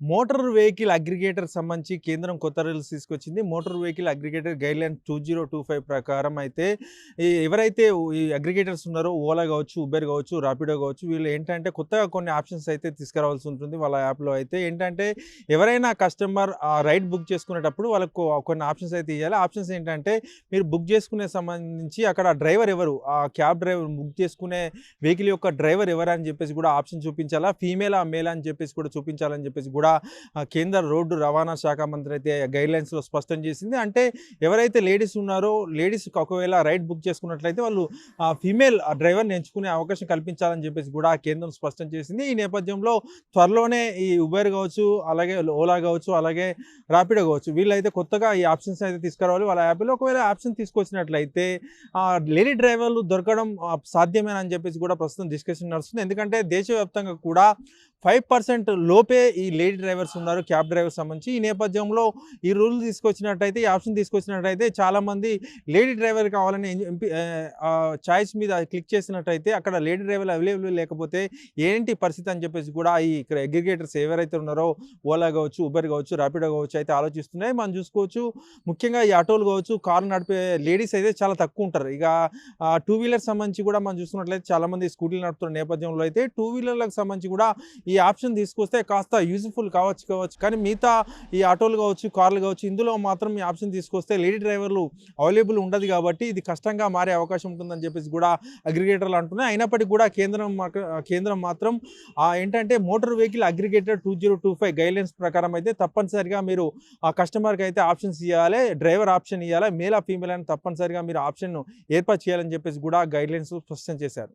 Motor vehicle aggregator సంబంధించి కేంద్రం కొత్త రూల్స్ తీసుకొచ్చింది. Motor vehicle aggregator guideline two zero two five ప్రకారం అయితే ఎవరైతే ఈ అగ్రిగేటర్స్ ఉన్నారో ఓలా కావచ్చు ఉబెర్ కావచ్చు రాపిడో కావచ్చు వీళ్ళు ఏంటంటే కొత్తగా కొన్ని ఆప్షన్స్ అయితే తీసుకురావాల్సి ఉంటుంది వాళ్ళ యాప్లో అయితే. ఏంటంటే ఎవరైనా కస్టమర్ ఆ రైడ్ బుక్ చేసుకునేటప్పుడు వాళ్ళకు కొన్ని ఆప్షన్స్ అయితే ఇవ్వాలి ఆప్షన్స్ ఏంటంటే మీరు బుక్ చేసుకునే సంబంధించి అక్కడ డ్రైవర్ ఎవరు ఆ క్యాబ్ డ్రైవర్ బుక్ చేసుకునే వెహికల్ యొక్క డ్రైవర్ ఎవరు అని చెప్పేసి కూడా ఆప్షన్ చూపించాలా? ఫీమేల్ ఆ మేల్ అని చెప్పేసి కూడా చూపించాలని చెప్పేసి కూడా కూడా కేంద్ర రోడ్డు రవాణా శాఖ మంత్రి అయితే గైడ్లైన్స్లో స్పష్టం చేసింది. అంటే ఎవరైతే లేడీస్ ఉన్నారో లేడీస్ ఒకవేళ రైడ్ బుక్ చేసుకున్నట్లయితే వాళ్ళు ఆ ఫీమేల్ డ్రైవర్ని ఎంచుకునే అవకాశం కల్పించాలని చెప్పేసి కూడా కేంద్రం స్పష్టం చేసింది. ఈ నేపథ్యంలో త్వరలోనే ఈ ఉబేర్ కావచ్చు అలాగే ఓలా కావచ్చు అలాగే ర్యాపిడో కావచ్చు వీళ్ళైతే కొత్తగా ఈ ఆప్షన్స్ అయితే తీసుకురావాలి. వాళ్ళ యాప్లో ఒకవేళ ఆప్షన్ తీసుకొచ్చినట్లయితే లేడీ డ్రైవర్లు దొరకడం సాధ్యమేనని చెప్పేసి కూడా ప్రస్తుతం డిస్కషన్ నడుస్తుంది. ఎందుకంటే దేశవ్యాప్తంగా కూడా ఫైవ్ పర్సెంట్ లోపే ఈ లేడీ డ్రైవర్స్ ఉన్నారు క్యాబ్ డ్రైవర్స్ సంబంధించి. ఈ నేపథ్యంలో ఈ రూల్ తీసుకొచ్చినట్టయితే ఈ ఆప్షన్ తీసుకొచ్చినట్టయితే చాలామంది లేడీ డ్రైవర్ కావాలని ఎంపీ చాయిస్ మీద క్లిక్ చేసినట్టయితే అక్కడ లేడీ డ్రైవర్ అవైలబుల్ లేకపోతే ఏంటి పరిస్థితి అని చెప్పేసి కూడా ఈ అగ్రిగేటర్స్ ఎవరైతే ఉన్నారో ఓలా కావచ్చు ఉబర్ కావచ్చు ర్యాపిడో కావచ్చు అయితే ఆలోచిస్తున్నాయి. మనం చూసుకోవచ్చు. ముఖ్యంగా ఈ ఆటోలు కావచ్చు కార్లు నడిపే లేడీస్ అయితే చాలా తక్కువ ఉంటారు. ఇక టూ వీలర్ సంబంధించి కూడా మనం చూసుకున్నట్లయితే చాలామంది స్కూటీలు నడుపుతున్న నేపథ్యంలో అయితే టూ వీలర్లకు సంబంధించి కూడా ఈ ఆప్షన్ తీసుకొస్తే కాస్త యూజ్ఫుల్ కావచ్చు కావచ్చు. కానీ మిగతా ఈ ఆటోలు కావచ్చు కార్లు కావచ్చు ఇందులో మాత్రం ఈ ఆప్షన్ తీసుకొస్తే లేడీ డ్రైవర్లు అవైలబుల్ ఉండదు కాబట్టి ఇది కష్టంగా మారే అవకాశం ఉంటుందని చెప్పేసి కూడా అగ్రిగేటర్లు అంటున్నాయి. అయినప్పటికీ కూడా కేంద్రం కేంద్రం మాత్రం ఏంటంటే motor vehicle aggregator two zero two five guidelines ప్రకారం అయితే తప్పనిసరిగా మీరు ఆ కస్టమర్కి అయితే ఆప్షన్స్ ఇవ్వాలి డ్రైవర్ ఆప్షన్ ఇవ్వాలి మేల్ ఆ ఫీమేల్ అని తప్పనిసరిగా మీరు ఆప్షన్ ఏర్పాటు చేయాలని చెప్పేసి కూడా గైడ్లైన్స్ స్పష్టం చేశారు.